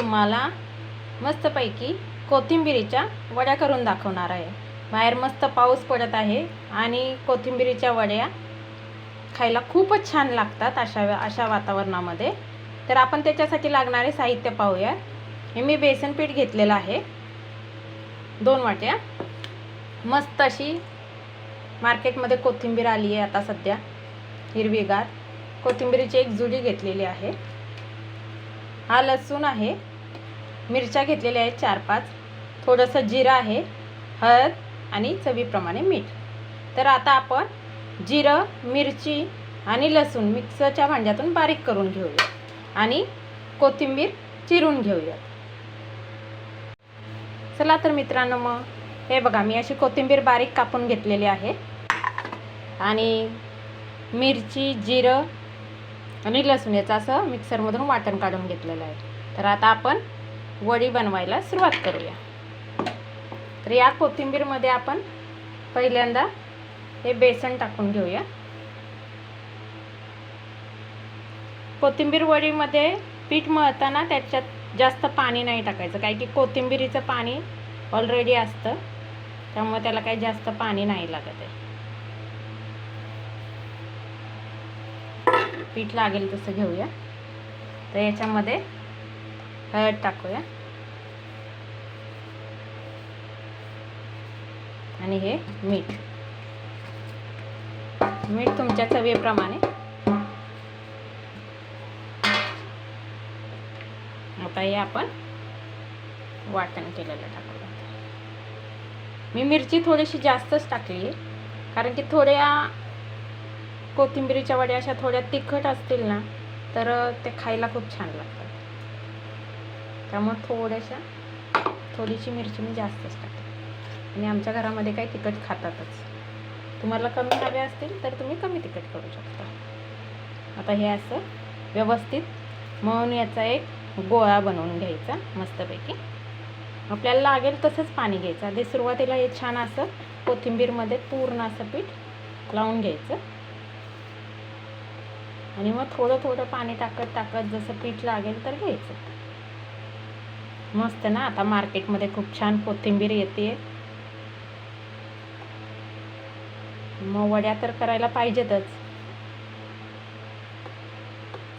तुम्हाला मस्तपैकी कोथिंबिरीच्या वड्या करून दाखवणार आहे. बाहेर मस्त पाऊस पडत आहे आणि कोथिंबिरीच्या वड्या खायला खूपच छान लागतात अशा अशा वातावरणामध्ये. तर आपण त्याच्यासाठी लागणारे साहित्य पाहूया. हे मी बेसन पीठ घेतलेलं आहे. दोन वाट्या. मस्त अशी मार्केटमध्ये कोथिंबीर आली आहे आता सध्या. हिरवीगार. कोथिंबीरीची एक जुडी घेतलेली आहे. हा लसूण आहे. मिरच्या घेतलेल्या आहेत चार पाच. थोडंसं जिरं आहे हळद आणि चवीप्रमाणे मीठ. तर आता आपण जिरं मिरची आणि लसूण मिक्सरच्या भांड्यातून बारीक करून घेऊया आणि कोथिंबीर चिरून घेऊया. चला तर मित्रांनो मग हे बघा मी अशी कोथिंबीर बारीक कापून घेतलेली आहे. आणि मिरची जिरं आणि लसूण याचं असं मिक्सरमधून वाटण काढून घेतलेलं आहे. तर आता आपण वडी बनवायला सुरुवात करूया. तर या कोथिंबीरमध्ये आपण पहिल्यांदा हे बेसन टाकून घेऊया. कोथिंबीर वडीमध्ये पीठ मळताना त्याच्यात जास्त पाणी नाही टाकायचं काय की कोथिंबीरीचं पाणी ऑलरेडी असतं. त्यामुळे त्याला काही जास्त पाणी नाही लागत आहे. पीठ लागेल तसं घेऊया. तर याच्यामध्ये हळद टाकूया. आणि हे मीठ. मीठ तुमच्या चवीप्रमाणे. आता हे आपण वाटण केलेलं टाकूया. मी मिरची थोडीशी जास्तच टाकली आहे कारण की थोड्या कोथिंबिरीच्या वड्या अशा थोड्या तिखट असतील ना तर ते खायला खूप छान लागतात. त्यामुळं थोड्याशा थोडीशी मिरची मी जास्तच टाकते. आणि आमच्या घरामध्ये काही तिखट खातातच. तुम्हाला कमी हवे असतील तर तुम्ही कमी तिखट करू शकता. आता हे असं व्यवस्थित मळून याचा एक गोळा बनवून घ्यायचा मस्तपैकी. आपल्याला लागेल तसंच पाणी घ्यायचं. आधी सुरुवातीला हे छान असं कोथिंबीरमध्ये पूर्ण असं पीठ लावून घ्यायचं. आणि मग थोडं थोडं पाणी टाकत टाकत जसं पीठ लागेल तर घ्यायचं. मस्त ना आता मार्केटमध्ये खूप छान कोथिंबीर येते. मग वड्या तर करायला पाहिजेतच.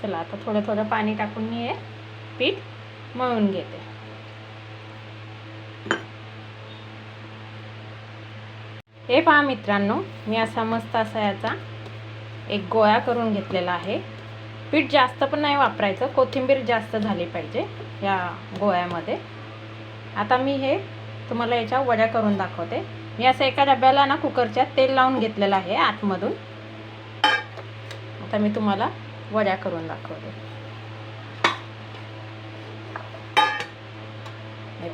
चला आता थोडं थोडं पाणी टाकून मी हे पीठ मळून घेते. हे पहा मित्रांनो मी असा मस्त असा याचा एक गोळा करून घेतलेला आहे. पीठ जास्त पण नाही वापरायचं. कोथिंबीर जास्त झाली पाहिजे या गोळ्यामध्ये. आता मी हे तुम्हाला याच्या वड्या करून दाखवते. मी असं एका डब्याला ना कुकरच्या तेल लावून घेतलेलं आहे आतमधून. आता मी तुम्हाला वड्या करून दाखवते. हे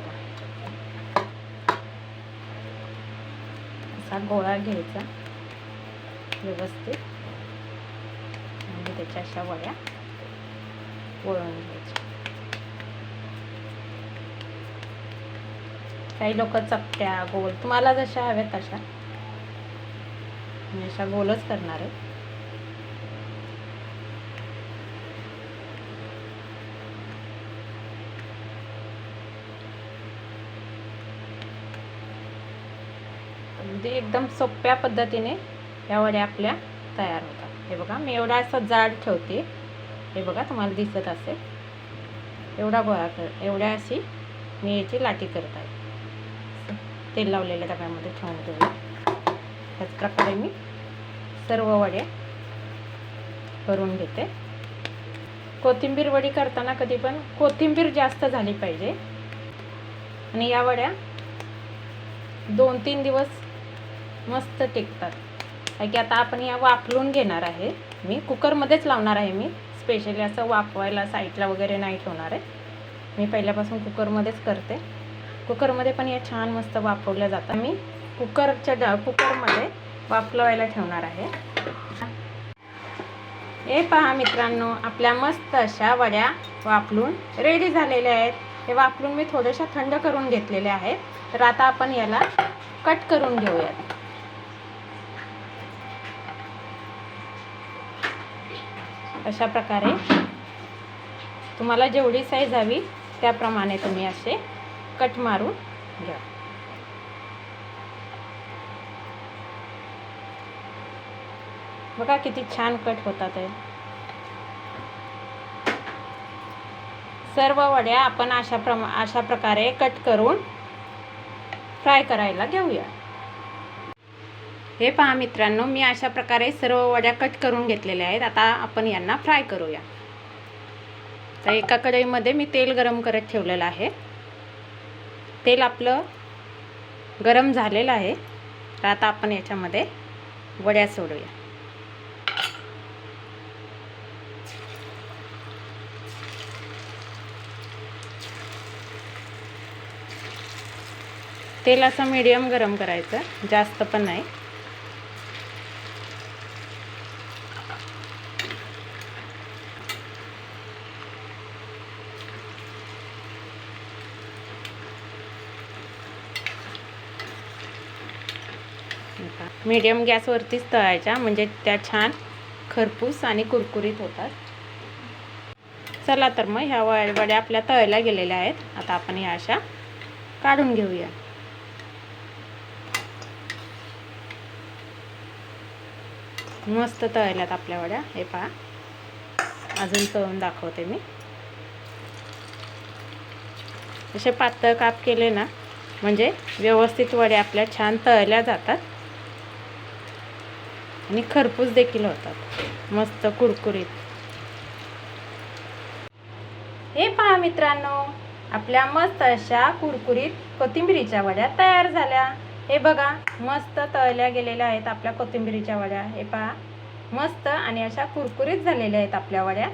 असा गोळा घ्यायचा व्यवस्थित. त्याच्या अशा वड्या वळून घ्यायच्या. काही लोक चपट्या गोल तुम्हाला जशा हव्यात तशा. मी अशा गोलच करणार आहे. अगदी एकदम सोप्या पद्धतीने या वड्या आपल्या तयार होतात. हे बघा मी एवढा असं जाड ठेवते. हे बघा तुम्हाला दिसत असेल. एवढा गोळा कर एवढ्या अशी मी याची लाटी करत आहे. तेल लावलेल्या डब्यामध्ये ठेवून देऊ त्याच प्रकारे मी सर्व वड्या करून घेते. कोथिंबीर वडी करताना कधी पण कोथिंबीर जास्त झाली पाहिजे. आणि या वड्या दोन तीन दिवस मस्त टिकतात. की आता आपण या वाफलून घेणार आहे. मी कुकरमध्येच लावणार आहे मी. स्पेशली असं वाफवायला साईडला वगैरे नाही ठेवणार आहे. मी पहिल्यापासून कुकरमध्येच करते. कुकरमध्ये पण या छान मस्त वाफवल्या जातात. मी कुकरच्या ड कुकरमध्ये वाफलवायला ठेवणार आहे. हे पहा मित्रांनो आपल्या मस्त अशा वड्या वापरून रेडी झालेल्या आहेत. हे वापरून मी थोड्याशा थंड करून घेतलेल्या आहेत. तर आता आपण याला कट करून घेऊयात. अशा प्रकारे तुम्हाला जेवढी साईज हवी त्याप्रमाणे तुम्ही असे कट मारून घ्या. बघा किती छान कट होतात आहे सर्व वड्या आपण अशा प्रमा अशा प्रकारे कट करून फ्राय करायला घेऊया. हे पहा मित्रांनो मी अशा प्रकारे सर्व वड्या कट करून घेतलेल्या आहेत. आता आपण यांना फ्राय करूया. तर एका कढईमध्ये मी तेल गरम करत ठेवलेलं आहे. तेल आपलं गरम झालेलं आहे. तर आता आपण याच्यामध्ये वड्या सोडूया. तेल असं मीडियम गरम करायचं. जास्त पण नाही. मीडियम गॅसवरतीच तळायच्या म्हणजे त्या छान खरपूस आणि कुरकुरीत होतात. चला तर मग ह्या वड्या आपल्या तळल्या गेलेल्या आहेत. आता आपण ह्या अशा काढून घेऊया. मस्त तळल्यात आपल्या वड्या. हे पहा. अजून तळून दाखवते मी. असे पातळ काप केले ना म्हणजे व्यवस्थित वड्या आपल्या छान तळल्या जातात. आणि खरपूस देखील होतात. मस्त कुरकुरीत. हे पहा मित्रांनो आपल्या मस्त अशा कुरकुरीत कोथिंबिरीच्या वड्या तयार झाल्या. हे बघा मस्त तळल्या गेलेल्या आहेत आपल्या कोथिंबिरीच्या वड्या. हे पहा मस्त आणि अशा कुरकुरीत झालेल्या आहेत आपल्या वड्या.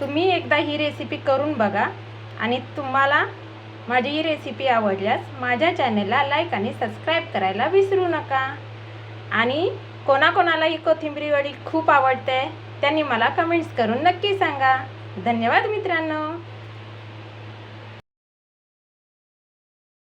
तुम्ही एकदा ही रेसिपी करून बघा आणि तुम्हाला माझी ही रेसिपी आवडल्यास माझ्या चॅनलला लाईक आणि सबस्क्राईब करायला विसरू नका. आणि कोणाकोणाला ही कोथिंबीरी वडी खूप आवडते त्यांनी मला कमेंट्स करून नक्की सांगा. धन्यवाद मित्रांनो.